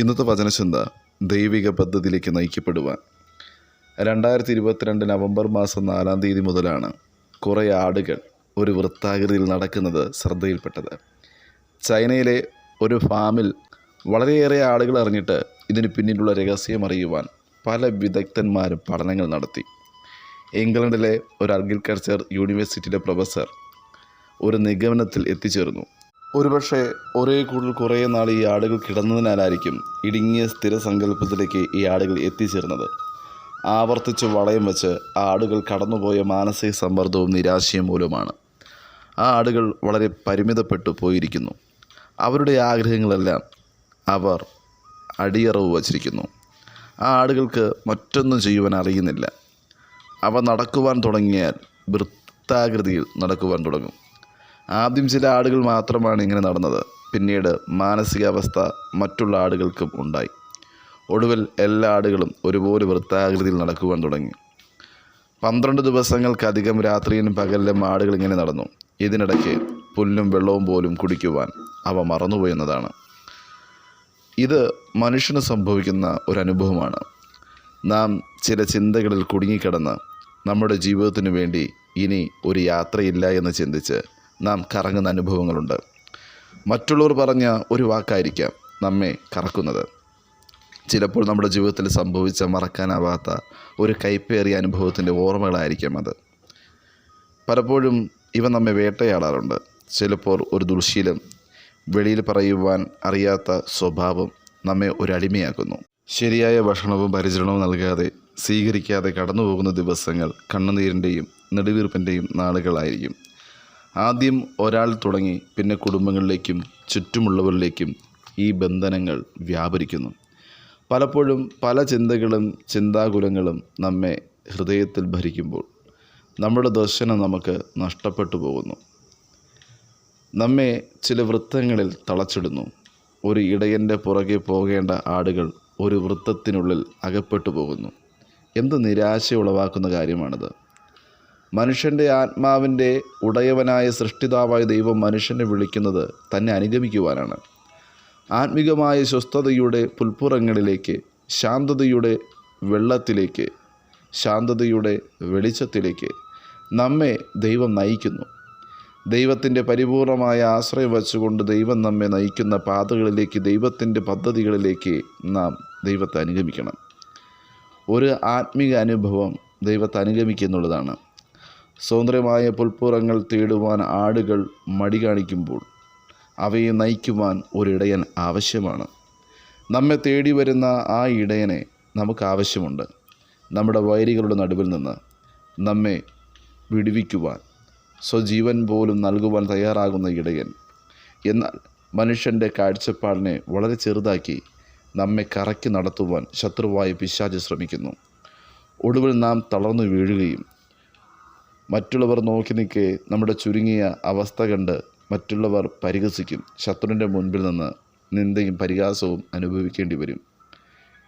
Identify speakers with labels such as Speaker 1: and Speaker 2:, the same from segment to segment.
Speaker 1: ഇന്നത്തെ വചനചിന്ത ദൈവിക പദ്ധതിയിലേക്ക് നയിക്കപ്പെടുവാൻ. രണ്ടായിരത്തി ഇരുപത്തിരണ്ട് നവംബർ മാസം നാലാം തീയതി മുതലാണ് കുറേ ആടുകൾ ഒരു വൃത്താകൃതിയിൽ നടക്കുന്നത് ശ്രദ്ധയിൽപ്പെട്ടത്. ചൈനയിലെ ഒരു ഫാമിൽ വളരെയേറെ ആളുകൾ അറിഞ്ഞിട്ട് ഇതിന് പിന്നിലുള്ള രഹസ്യം അറിയുവാൻ പല വിദഗ്ധന്മാരും പഠനങ്ങൾ നടത്തി. ഇംഗ്ലണ്ടിലെ ഒരു അഗ്രികൾച്ചർ യൂണിവേഴ്സിറ്റിയിലെ പ്രൊഫസർ ഒരു നിഗമനത്തിൽ എത്തിച്ചേർന്നു. ഒരുപക്ഷെ ഒരേ കൂടുതൽ കുറേ നാൾ ഈ ആടുകൾ കിടന്നതിനാലായിരിക്കും ഇടുങ്ങിയ സ്ഥിരസങ്കല്പത്തിലേക്ക് ഈ ആടുകൾ എത്തിച്ചേർന്നത്. ആവർത്തിച്ച് വളയം വെച്ച് ആ ആടുകൾ കടന്നുപോയ മാനസിക സമ്മർദ്ദവും നിരാശയും മൂലമാണ്. ആ ആടുകൾ വളരെ പരിമിതപ്പെട്ടു പോയിരിക്കുന്നു. അവരുടെ ആഗ്രഹങ്ങളെല്ലാം അവർ അടിയറവ് വച്ചിരിക്കുന്നു. ആ ആടുകൾക്ക് മറ്റൊന്നും ചെയ്യുവാൻ അറിയുന്നില്ല. അവ നടക്കുവാൻ തുടങ്ങിയാൽ വൃത്താകൃതിയിൽ നടക്കുവാൻ തുടങ്ങും. ആദ്യം ചില ആടുകൾ മാത്രമാണ് ഇങ്ങനെ നടന്നത്. പിന്നീട് മാനസികാവസ്ഥ മറ്റുള്ള ആടുകൾക്കും ഉണ്ടായി. ഒടുവിൽ എല്ലാ ആടുകളും ഒരുപോലെ വൃത്താകൃതിയിൽ നടക്കുവാൻ തുടങ്ങി. പന്ത്രണ്ട് ദിവസങ്ങൾക്കധികം രാത്രിയിലും പകലിലും ആടുകൾ ഇങ്ങനെ നടന്നു. ഇതിനിടയ്ക്ക് പുല്ലും വെള്ളവും പോലും കുടിക്കുവാൻ അവ മറന്നുപോയെന്നതാണ്. ഇത് മനുഷ്യന് സംഭവിക്കുന്ന ഒരു അനുഭവമാണ് നാം ചില ചിന്തകളിൽ കുടുങ്ങിക്കിടന്ന് നമ്മുടെ ജീവിതത്തിനു വേണ്ടി ഇനി ഒരു യാത്രയില്ല എന്ന് ചിന്തിച്ച് നാം കറങ്ങുന്ന അനുഭവങ്ങളുണ്ട്. മറ്റുള്ളവർ പറഞ്ഞ ഒരു വാക്കായിരിക്കാം നമ്മെ കറക്കുന്നത്. ചിലപ്പോൾ നമ്മുടെ ജീവിതത്തിൽ സംഭവിച്ച മറക്കാനാവാത്ത ഒരു കൈപ്പേറിയ അനുഭവത്തിന്റെ ഓർമ്മകളായിരിക്കാം അത്. പലപ്പോഴും ഇവ നമ്മെ വേട്ടയാടാറുണ്ട്. ചിലപ്പോൾ ഒരു ദുർശീലം വെളിയിൽ പറയുവാൻ അറിയാത്ത സ്വഭാവം നമ്മെ ഒരടിമയാക്കുന്നു. ശരിയായ ഭക്ഷണവും പരിചരണവും നൽകാതെ സ്വീകരിക്കാതെ കടന്നുപോകുന്ന ദിവസങ്ങൾ കണ്ണുനീരിന്റെയും നെടുവീർപ്പിന്റെയും നാളുകളായിരിക്കും. ആദ്യം ഒരാൾ തുടങ്ങി പിന്നെ കുടുംബങ്ങളിലേക്കും ചുറ്റുമുള്ളവരിലേക്കും ഈ ബന്ധനങ്ങൾ വ്യാപരിക്കുന്നു. പലപ്പോഴും പല ചിന്തകളും ചിന്താകുലങ്ങളും നമ്മെ ഹൃദയത്തിൽ ഭരിക്കുമ്പോൾ നമ്മുടെ ദർശനം നമുക്ക് നഷ്ടപ്പെട്ടു പോകുന്നു. നമ്മെ ചില വൃത്തങ്ങളിൽ തളച്ചിടുന്നു. ഒരു ഇടയന്റെ പുറകെ പോകേണ്ട ആടുകൾ ഒരു വൃത്തത്തിനുള്ളിൽ അകപ്പെട്ടു പോകുന്നു. എന്ത് നിരാശ ഉളവാക്കുന്ന കാര്യമാണിത്? മനുഷ്യന്റെ ആത്മാവിന്റെ ഉടയവനായ സൃഷ്ടിതാവായ ദൈവം മനുഷ്യനെ വിളിക്കുന്നത് തന്നെ അനുഗമിക്കുവാനാണ്. ആത്മികമായ സ്വസ്ഥതയുടെ പുൽപ്പുറങ്ങളിലേക്ക് ശാന്തതയുടെ വെള്ളത്തിലേക്ക് ശാന്തതയുടെ വെളിച്ചത്തിലേക്ക് നമ്മെ ദൈവം നയിക്കുന്നു. ദൈവത്തിന്റെ പരിപൂർണമായ ആശ്രയം വച്ചുകൊണ്ട് ദൈവം നമ്മെ നയിക്കുന്ന പാതകളിലേക്ക് ദൈവത്തിന്റെ പദ്ധതികളിലേക്ക് നാം ദൈവത്തെ അനുഗമിക്കണം. ഒരു ആത്മീക അനുഭവം ദൈവത്തെ അനുഗമിക്കുന്നുള്ളതാണ്. സ്വതന്ത്രമായ പുൽപ്പുറങ്ങൾ തേടുവാൻ ആടുകൾ മടി കാണിക്കുമ്പോൾ അവയെ നയിക്കുവാൻ ഒരിടയൻ ആവശ്യമാണ്. നമ്മെ തേടി വരുന്ന ആ ഇടയനെ നമുക്ക് ആവശ്യമുണ്ട്. നമ്മുടെ വൈരികളുടെ നടുവിൽ നിന്ന് നമ്മെ വിടുവിക്കുവാൻ സ്വജീവൻ പോലും നൽകുവാൻ തയ്യാറാകുന്ന ഇടയൻ. എന്നാൽ മനുഷ്യന്റെ കാഴ്ചപ്പാടിനെ വളരെ ചെറുതാക്കി നമ്മെ കറക്കി നടത്തുവാൻ ശത്രുവായി പിശാച് ശ്രമിക്കുന്നു. ഒടുവിൽ നാം തളർന്നു വീഴുകയും മറ്റുള്ളവർ നോക്കി നിൽക്കെ നമ്മുടെ ചുരുങ്ങിയ അവസ്ഥ കണ്ട് മറ്റുള്ളവർ പരിഹസിക്കും. ശത്രുവിന്റെ മുൻപിൽ നിന്ന് നിന്ദയും പരിഹാസവും അനുഭവിക്കേണ്ടി വരും.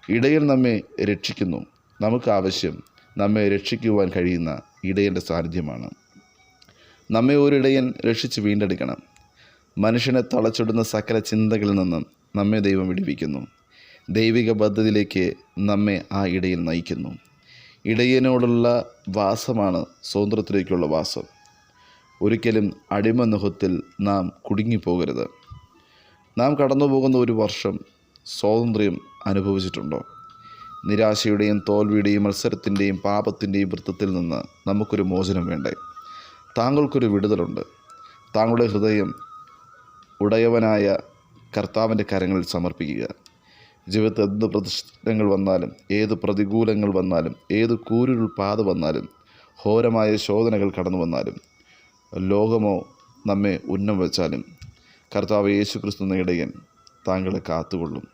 Speaker 1: ഇടയിൽ നമ്മെ രക്ഷിക്കുന്നു. നമുക്ക് ആവശ്യം നമ്മെ രക്ഷിക്കുവാൻ കഴിയുന്ന ഇടയന്റെ സാന്നിധ്യമാണ്. നമ്മെ ഒരിടയൻ രക്ഷിച്ച് വീണ്ടെടുക്കണം. മനുഷ്യനെ തളച്ചിടുന്ന സകല ചിന്തകളിൽ നിന്നും നമ്മെ ദൈവം വിടിവിക്കുന്നു. ദൈവിക പദ്ധതിയിലേക്ക് നമ്മെ ആ ഇടയിൽ നയിക്കുന്നു. ഇടയനോടുള്ള വാസമാണ് സ്വാതന്ത്ര്യത്തിലേക്കുള്ള വാസം. ഒരിക്കലും അടിമനുഹത്തിൽ നാം കുടുങ്ങിപ്പോകരുത്. നാം കടന്നു പോകുന്ന ഒരു വർഷം സ്വാതന്ത്ര്യം അനുഭവിച്ചിട്ടുണ്ടോ? നിരാശയുടെയും തോൽവിയുടെയും മത്സരത്തിന്റെയും പാപത്തിന്റെയും വൃത്തത്തിൽ നിന്ന് നമുക്കൊരു മോചനം വേണ്ടേ? താങ്കൾക്കൊരു വിടുതലുണ്ട്. താങ്കളുടെ ഹൃദയം ഉടയവനായ കർത്താവിന്റെ കരങ്ങളിൽ സമർപ്പിക്കുക. ജീവിതത്തിൽ എന്ത് പ്രതിഷ്ഠങ്ങൾ വന്നാലും ഏത് പ്രതികൂലങ്ങൾ വന്നാലും ഏത് കൂരുരുൾ പാത വന്നാലും ഘോരമായ ശോധനകൾ കടന്നു വന്നാലും ലോകമോ നമ്മെ ഉന്നം വെച്ചാലും കർത്താവ് യേശു ക്രിസ്തു നേടയൻ താങ്കളെ കാത്തുകൊള്ളും.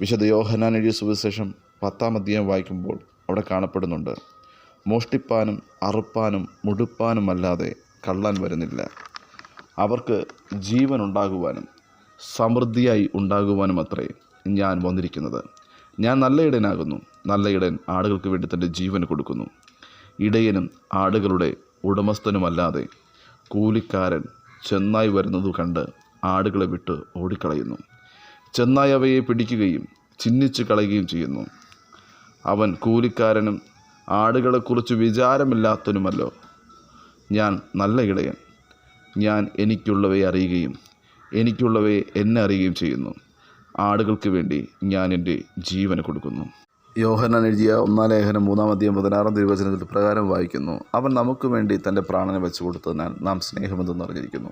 Speaker 1: വിശുദ്ധ യോഹനാൻ എഴുതിയ സുവിശേഷം പത്താം അധ്യായം വായിക്കുമ്പോൾ അവിടെ കാണപ്പെടുന്നുണ്ട് മോഷ്ടിപ്പാനും അറുപ്പാനും മുടുപ്പാനും അല്ലാതെ കള്ളാൻ വരുന്നില്ല. അവർക്ക് ജീവൻ ഉണ്ടാകുവാനും സമൃദ്ധിയായി ഉണ്ടാകുവാനും അത്രേ ഞാൻ വന്നിരിക്കുന്നത്. ഞാൻ നല്ല ഇടയനാകുന്നു. നല്ല ഇടയൻ ആടുകൾക്ക് വേണ്ടി തന്റെ ജീവൻ കൊടുക്കുന്നു. ഇടയനും ആടുകളുടെ ഉടമസ്ഥനുമല്ലാതെ കൂലിക്കാരൻ ചെന്നായി വരുന്നത് കണ്ട് ആടുകളെ വിട്ട് ഓടിക്കളയുന്നു. ചെന്നായി അവയെ പിടിക്കുകയും ചിഹ്നിച്ചു കളയുകയും ചെയ്യുന്നു. അവൻ കൂലിക്കാരനും ആടുകളെക്കുറിച്ച് വിചാരമില്ലാത്തനുമല്ലോ ഞാൻ നല്ല ഇടയൻ. ഞാൻ എനിക്കുള്ളവയെ അറിയുകയും എനിക്കുള്ളവയെ എന്നെ അറിയുകയും ചെയ്യുന്നു. ആടുകൾക്ക് വേണ്ടി ഞാൻ എന്റെ ജീവന് കൊടുക്കുന്നു. യോഹന്നാൻ എഴുതിയ ഒന്നാം ലേഖനം മൂന്നാം അധ്യയം പതിനാറാം തിരുവചനത്തിൽ പ്രകാരം വായിക്കുന്നു അവൻ നമുക്ക് വേണ്ടി തന്റെ പ്രാണനെ വെച്ചു കൊടുത്തതിനാൽ നാം സ്നേഹമെന്തെന്ന് അറിഞ്ഞിരിക്കുന്നു.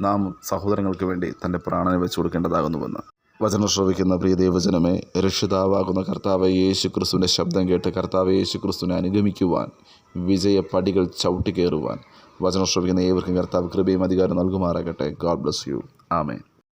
Speaker 1: നാം സഹോദരങ്ങൾക്ക് വേണ്ടി തന്റെ പ്രാണനെ വെച്ചു കൊടുക്കേണ്ടതാകുന്നുവെന്ന്. വചനം ശ്രവിക്കുന്ന പ്രിയ ദൈവജനമേ രക്ഷിതാവാകുന്ന കർത്താവ് യേശു ക്രിസ്തുവിന്റെ ശബ്ദം കേട്ട് കർത്താവ് യേശു ക്രിസ്തുവിനെ അനുഗമിക്കുവാൻ വിജയ പടികൾ ചവിട്ടി വചനം ശ്രവിക്കുന്ന ഏവർക്കും കർത്താവ് കൃപയും അധികാരം നൽകുമാറാകട്ടെ. ഗോഡ് ബ്ലസ് യു ആമേ